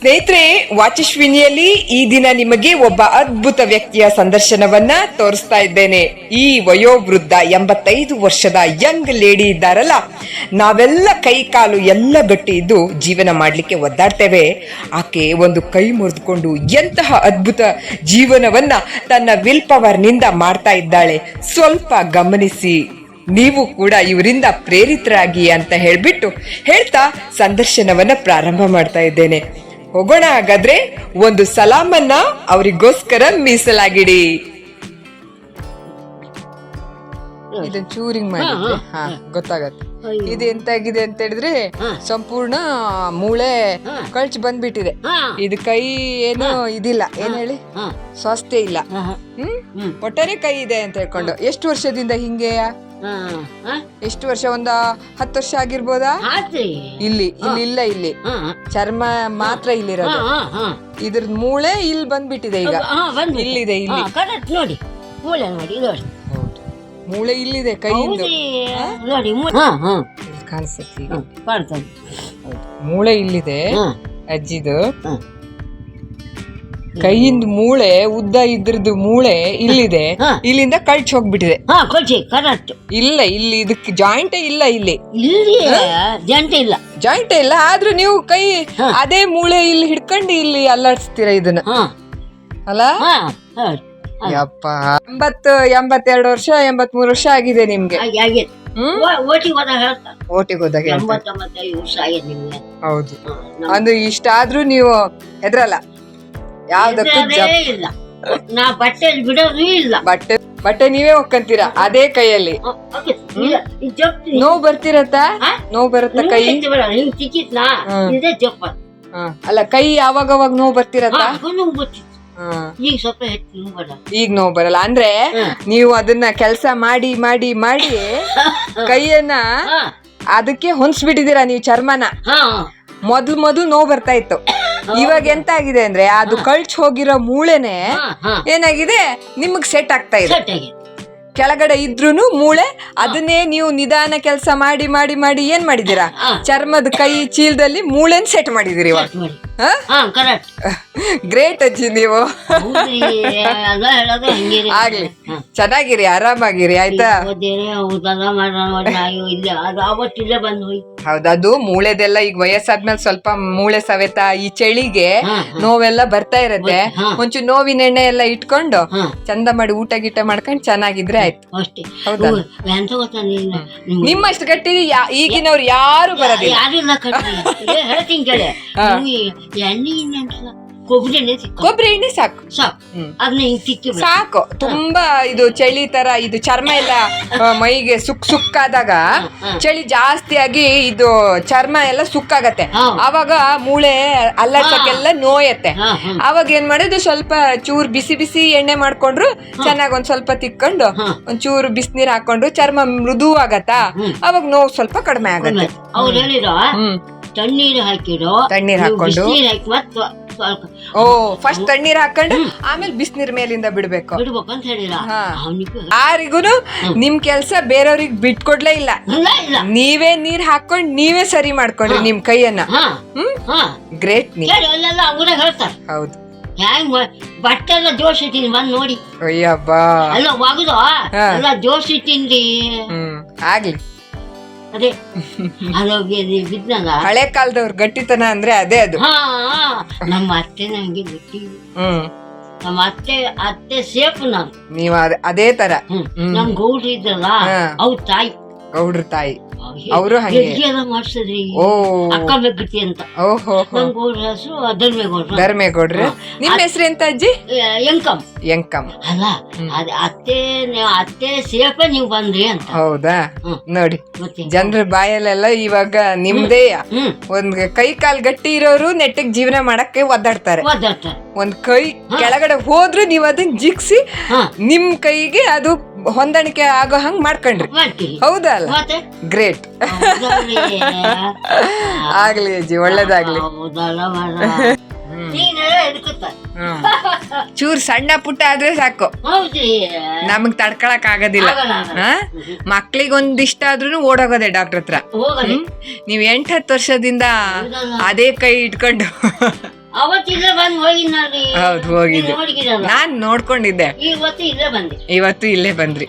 ಸ್ನೇಹಿತರೆ ವಾಚಶ್ವಿನಿಯಲ್ಲಿ ಈ ದಿನ ನಿಮಗೆ ಒಬ್ಬ ಅದ್ಭುತ ವ್ಯಕ್ತಿಯ ಸಂದರ್ಶನವನ್ನ ತೋರಿಸ್ತಾ ಇದ್ದೇನೆ. ಈ ವಯೋವೃದ್ಧ ಎಂಬತ್ತೈದು ವರ್ಷದ ಯಂಗ್ ಲೇಡಿ ಇದ್ದಾರಲ್ಲ, ನಾವೆಲ್ಲ ಕೈ ಕಾಲು ಎಲ್ಲ ಗಟ್ಟಿ ಇದ್ದು ಜೀವನ ಮಾಡಲಿಕ್ಕೆ ಒದ್ದಾಡ್ತೇವೆ. ಆಕೆ ಒಂದು ಕೈ ಮುರಿದುಕೊಂಡು ಎಂತಹ ಅದ್ಭುತ ಜೀವನವನ್ನ ತನ್ನ ವಿಲ್ ಪವರ್ನಿಂದ ಮಾಡ್ತಾ ಇದ್ದಾಳೆ. ಸ್ವಲ್ಪ ಗಮನಿಸಿ. ನೀವು ಕೂಡ ಇವರಿಂದ ಪ್ರೇರಿತರಾಗಿ ಅಂತ ಹೇಳ್ಬಿಟ್ಟು ಹೇಳ್ತಾ ಸಂದರ್ಶನವನ್ನ ಪ್ರಾರಂಭ ಮಾಡ್ತಾ ಇದ್ದೇನೆ. ಹೋಗೋಣ ಹಾಗಾದ್ರೆ ಒಂದು ಸಲಾಮನ್ನ ಅವರಿಗೋಸ್ಕರ ಮೀಸಲಾಗಿಡಿ. ಇದನ್ನ ಚೂರಿಂಗ್ ಮಾಡಿ ಹಾ ಗೊತ್ತಾಗತ್ತೆ. ಇದು ಎಂತಾಗಿದೆ ಅಂತ ಹೇಳಿದ್ರೆ ಸಂಪೂರ್ಣ ಮೂಳೆ ಕಳ್ಚ್ ಬಂದ್ಬಿಟ್ಟಿದೆ. ಇದು ಕೈ ಏನು ಇದಿಲ್ಲ. ಏನ್ ಹೇಳಿ? ಸ್ವಾಸ್ಥ್ಯ ಇಲ್ಲ. ಹ್ಮ್? ಒಟ್ಟಾರೆ ಕೈ ಇದೆ ಅಂತ ಹೇಳ್ಕೊಂಡು. ಎಷ್ಟು ವರ್ಷದಿಂದ ಹಿಂಗೆ ಎಷ್ಟು ವರ್ಷ? ಒಂದ ಹತ್ತು ವರ್ಷ ಆಗಿರ್ಬೋದಾ? ಇಲ್ಲಿ ಇಲ್ಲಿ ಇಲ್ಲ ಇಲ್ಲಿ. ಚರ್ಮ ಮಾತ್ರ ಇಲ್ಲಿರೋದು. ಇದ್ರ ಮೂಳೆ ಇಲ್ಲಿ ಬಂದ್ಬಿಟ್ಟಿದೆ ಈಗ. ಇಲ್ಲಿದೆ ಇಲ್ಲಿ. ನೋಡಿ. ಮೂಳೆ ನೋಡಿ ನೋಡಿ. ಮೂಳೆ ಇಲ್ಲಿದೆ ಕೈಯಿಂದ. ನೋಡಿ ಕಾಣಿಸುತ್ತೆ ಮೂಳೆ ಇಲ್ಲಿದೆ. ಅಜ್ಜಿದು. ಕೈಯಿಂದ ಮೂಳೆ ಉದ್ದ ಇದ್ರದ್ದು ಮೂಳೆ ಇಲ್ಲಿದೆ. ಹಾ. ಇಲ್ಲಿಂದ ಕಳ್ಚ್ ಹೋಗ್ಬಿಟ್ಟಿದೆ. ಹಾ ಕೊಚ್ಚಿ ಕರೆಕ್ಟ್. ಇಲ್ಲ ಇಲ್ಲಿ ಇದಕ್ಕೆ ಜಾಯಿಂಟ್ ಇಲ್ಲ ಇಲ್ಲಿ. ಇಲ್ಲಿ ಜಂಟೆ ಇಲ್ಲ. ಜಾಯಿಂಟ್ ಇಲ್ಲ ಆದ್ರೂ ನೀವು ಕೈ ಹಾ. ಅದೇ ಮೂಳೆ ಇಲ್ಲಿ ಹಿಡ್ಕೊಂಡು ಇಲ್ಲಿ ಅಲ್ಲಾಡಿಸ್ತೀರ ಇದನ್ನ? ಹಾ. ಅಲ್ಲ? ಹಾ ಹೌದು ಯಪ್ಪ. ಎಂಬತ್ತು ಎಂಬತ್ತೆರಡು ವರ್ಷ ಎಂಬತ್ ಮೂರು ವರ್ಷ ಆಗಿದೆ ನಿಮ್ಗೆ. ಹಾಗೆ ಆಗೈತೆ ಹ್ಮ್? ಓಟಿಗೆ ಹೋದಾಗ ಹೇಳ್ತಾರೆ ಓಟಿಗೆ ಹೋದಾಗ ಹೇಳ್ತಾರೆ. ಎಂಬತ್ತೊಂಬತ್ತೈದು ವರ್ಷ ನಿಮ್ಗೆ. ಹೌದು. ಹಾ, ಇಷ್ಟ ಅಂದ್ರೆ ಇಷ್ಟಾದ್ರೂ ನೀವು ಹೆದ್ರಲ್ಲ. ಯಾವ್ದಕ್ಕೂ ಜಪ್. ಇಲ್ಲ. ನಾ ಬಟ್ಟೆಯಲ್ಲಿ ಬಿಡೋದು ಇಲ್ಲ. ಬಟ್ಟೆ ಬಟ್ಟೆ ನೀವೇ ಒಕ್ಕಂತೀರಾ? ಅದೇ ಕೈಯಲ್ಲಿ? ಹಾ, ಆಗೈತೆ. ಇಲ್ಲ, ಇದು ಜಪ್ತಿ ನೋವು ಬರ್ತಿರತ್ತ? ನೋವು ಬರುತ್ತ ಕೈ? ಹ್ಮ್. ಇದೇ ಜಪ್ಪ ಹಾ. ಅಲ್ಲ ಕೈ ಯಾವಾಗ ಅವಾಗ ನೋವು ಬರ್ತಿರತ್ತ? ನೋವು ಗೊತ್ತಿತ್ತು ಹಾ. ಈಗ ಸ್ವಲ್ಪ ಹೆಚ್ಚು ನೋವು ಬರಲ್ಲ. ಈಗ ನೋವು ಬರಲ್ಲ. ಅಂದ್ರೆ ಹ್ಮ್. ನೀವು ಅದನ್ನ ಕೆಲಸ ಮಾಡಿ ಮಾಡಿ ಮಾಡಿ ಕೈಯನ್ನ ಹಾ. ಅದಕ್ಕೆ ಹೊಂದ್ಸ್ಬಿಟ್ಟಿದೀರಾ ನೀವು ಚರ್ಮನ? ಹಾ. ಮೊದ್ಲು ಮೊದ್ಲು ನೋವು ಬರ್ತಾ ಇತ್ತು. ಇವಾಗ ಎಂತ ಆಗಿದೆ ಅಂದ್ರೆ ಅದು ಕಳ್ಚ್ ಹೋಗಿರೋ ಮೂಳೆನೆ ಏನಾಗಿದೆ? ನಿಮಗ್ ಸೆಟ್ ಆಗ್ತಾ ಇದೆ. ಕೆಳಗಡೆ ಇದ್ರೂನು ಮೂಳೆ ಅದನ್ನೇ ನೀವು ನಿಧಾನ ಕೆಲಸ ಮಾಡಿ ಮಾಡಿ ಮಾಡಿ ಏನ್ ಮಾಡಿದೀರಾ? ಚರ್ಮದ ಕೈ ಚೀಲದಲ್ಲಿ ಮೂಳೆನ್ ಸೆಟ್ ಮಾಡಿದಿರಿ ಇವಾಗ. ಗ್ರೇಟ್ ಅಜ್ಜಿ ನೀವು. ಆಗ್ಲಿ ಚೆನ್ನಾಗಿರಿ ಆರಾಮಾಗಿರಿ ಆಯ್ತಾ? ಹೌದದು ಮೂಳೆದೆಲ್ಲ ಈಗ ವಯಸ್ಸಾದ್ಮೇಲೆ ಸ್ವಲ್ಪ ಮೂಳೆ ಸವೆತ ಈ ಚಳಿಗೆ ನೋವೆಲ್ಲ ಬರ್ತಾ ಇರತ್ತೆ. ಒಂಚೂರು ನೋವಿನ ಎಣ್ಣೆ ಎಲ್ಲ ಇಟ್ಕೊಂಡು ಚಂದ ಮಾಡಿ ಊಟ ಗೀಟ ಮಾಡ್ಕೊಂಡು ಚೆನ್ನಾಗಿದ್ರೆ ಆಯ್ತು. ಹೌದಾ? ನಿಮ್ಮಷ್ಟು ಗಟ್ಟಿ ಯಾ- ಈಗಿನವ್ರು ಯಾರು ಬರೋದಿಲ್ಲ. ಕೊಬ್ಬರಿ ಎಣ್ಣೆ ಸಿಕ್ಕ ಕೊಬ್ಬರಿ ಎಣ್ಣೆ ಸಾಕು. ಸಾಕು ಹ್ಮ್. ಅದನ್ನ ಹಿಂಗೆ ತಿಕ್ಕಿ ಬಿಡು. ಸಾಕು ತುಂಬಾ ಇದು ಚಳಿ ತರ ಇದು ಚರ್ಮ ಎಲ್ಲ ಆ, ಮೈಗೆ ಸುಕ್ ಸುಕ್ಕಾದಾಗ ಆದಾಗ ಚಳಿ ಜಾಸ್ತಿ ಆಗಿ ಇದು ಚರ್ಮ ಎಲ್ಲ ಸುಕ್ಕಾಗತ್ತೆ. ಅವಾಗ ಮೂಳೆ ಅಲ್ಲಾಡ್ಸಕ್ಕೆಲ್ಲ ನೋಯತ್ತೆ. ಹಾ ಹಾ. ಅವಾಗ ಏನ್ ಮಾಡೋದು ಸ್ವಲ್ಪ ಚೂರ್ ಬಿಸಿ ಬಿಸಿ ಎಣ್ಣೆ ಮಾಡ್ಕೊಂಡ್ರು ಚೆನ್ನಾಗ್ ಒಂದ್ ಸ್ವಲ್ಪ ತಿಕ್ಕೊಂಡು. ಒಂದ್ ಚೂರ್ ಬಿಸಿನೀರ್ ಹಾಕೊಂಡು ಚರ್ಮ ಮೃದು ಆಗತ್ತಾ? ಹ್ಮ್. ಅವಾಗ ನೋವು ಸ್ವಲ್ಪ ಕಡಿಮೆ ಆಗತ್ತೆ. ಅವ್ರು ಹೇಳಿರೋ ಹ್ಮ್. ತಣ್ಣೀರು ಹಾಕಿರೋ ತಣ್ಣೀರ್ ಹಾಕೊಂಡು ಬಿಸಿನೀರು ಹಾಕಿ ಮತ್ತೆ ಸ್ವಲ್ಪ ಓ ಫಸ್ಟ್ ತಣ್ಣೀರ್ ಹಾಕೊಂಡು ಆಮೇಲೆ ಬಿಸಿನೀರ್ ಮೇಲಿಂದ ಬಿಡ್ಬೇಕು. ಬಿಡ್ಬೇಕು ಅಂತ ಹೇಳಿಲ್ಲ. ಹಾ. ಅವನಿಗೂ ಯಾರಿಗೂನು ನಿಮ್ ಕೆಲ್ಸ ಬೇರೆಯವ್ರಿಗೆ ಬಿಟ್ಕೊಡ್ಲೇ ಇಲ್ಲ. ಇಲ್ಲ ಇಲ್ಲ. ನೀವೇ ನೀರ್ ಹಾಕೊಂಡ್ ನೀವೇ ಸರಿ ಮಾಡ್ಕೊಂಡ್ರಿ ನಿಮ್ ಕೈಯನ್ನ. ಹಾ. ಹ್ಮ್? ಹಾ. ಗ್ರೇಟ್ ನೀ. ಕೇಳಿ ಅಲ್ಲೆಲ್ಲ ಅವರೇ ಹೇಳ್ತಾರೆ. ಹೌದು. ಹ್ಯಾಂಗ್ ಬಟ್ಟೆ ಎಲ್ಲ ಜೋಡಿಸಿಟ್ಟಿನಿ ಬಂದ್ ನೋಡಿ. ಅಯ್ಯಬ್ಬಾ. ಅಲ್ಲ ಒಗದು. ಹಾ. ಜೋಶಿ ಜೋಡಿಸಿಟ್ಟಿನ್ರಿ ಹ್ಮ್. ಆಗ್ಲಿ. ಅದೇ ಆರೋಗ್ಯದಲ್ಲಿ ಬಿದ್ದಲ್ಲ ಹಳೆ ಕಾಲದವ್ರ ಗಟ್ಟಿತನ ಅಂದ್ರೆ ಅದೇ ಅದು. ಹಾ. ನಮ್ಮ ಅತ್ತೆ ನಂಗೆ ಗಟ್ಟಿ. ಹ್ಮ್. ನಮ್ಮ ಅತ್ತೆ ಅತ್ತೆ ಸೇಫ್ ನಾನು. ನೀವ್ ಅದ್- ಅದೇ ತರ. ಹ್ಮ್. ಹ್ಮ್. ನಮ್ ಗೌಡ್ರು ಇದ್ರಲ್ಲ ಹಾ. ಅವ್ರ ತಾಯಿ. ಗೌಡ್ರ ತಾಯಿ. ಅವ್ರು ಓ. ಅಕ್ಕ ಅಂತ. ಹೆಸರು ಧರ್ಮೇಗೌಡ್ರು. ಧರ್ಮೇಗೌಡ್ರ. ನಿಮ್ ಹೆಸ್ರು ಎಂತ ಅಜ್ಜಿ? ಎಂಕಮ್. ಎಂಕಮ್. ಅಲ್ಲ ಅದ ಅತ್ತೆ ಅತ್ತೆ ಸೇಫ ನೀವು ಬಂದ್ರಿ ಅಂತ. ಹೌದಾ? ನೋಡಿ ಜನರ ಬಾಯಲ್ಲೆಲ್ಲ ಇವಾಗ ನಿಮ್ದೇ ಒಂದ್ ಕೈ ಕಾಲ್ ಗಟ್ಟಿ ಇರೋರು ನೆಟ್ಟಿಗೆ ಜೀವನ ಮಾಡಕ್ಕೆ ಒದ್ದಾಡ್ತಾರೆ. ಒಂದ್ ಕೈ ಕೆಳಗಡೆ ಹೋದ್ರು ನೀವ್ ಅದನ್ನ ಜಿಗ್ಸಿ ನಿಮ್ ಕೈಗೆ ಅದು ಹೊಂದಾಣಿಕೆ ಆಗೋ ಹಂಗ್ ಮಾಡ್ಕೊಂಡ್ರಿ. ಹೌದಾ ಅಲ್ಲ ಗ್ರೇಟ್? ಆಗ್ಲಿ ಅಜ್ಜಿ ಒಳ್ಳೇದಾಗ್ಲಿ. ಚೂರ್ ಸಣ್ಣ ಪುಟ್ಟ ಆದ್ರೆ ಸಾಕು. ನಮಗ್ ತಡ್ಕೊಳಕ್ ಆಗೋದಿಲ್ಲ. ಮಕ್ಳಿಗೆ ಒಂದಿಷ್ಟ ಆದ್ರೂ ಓಡೋಗೋದೆ ಡಾಕ್ಟರ್ ಹತ್ರ. ನೀವ್ ಎಂಟ್ ಹತ್ತು ವರ್ಷದಿಂದ ಅದೇ ಕೈ ಇಟ್ಕೊಂಡು. ಹೌದು ಹೋಗಿದ್ದೆ. ನಾನ್ ನೋಡ್ಕೊಂಡಿದ್ದೆ. ಇವತ್ತು ಇಲ್ಲೇ ಬಂದ್ರಿ.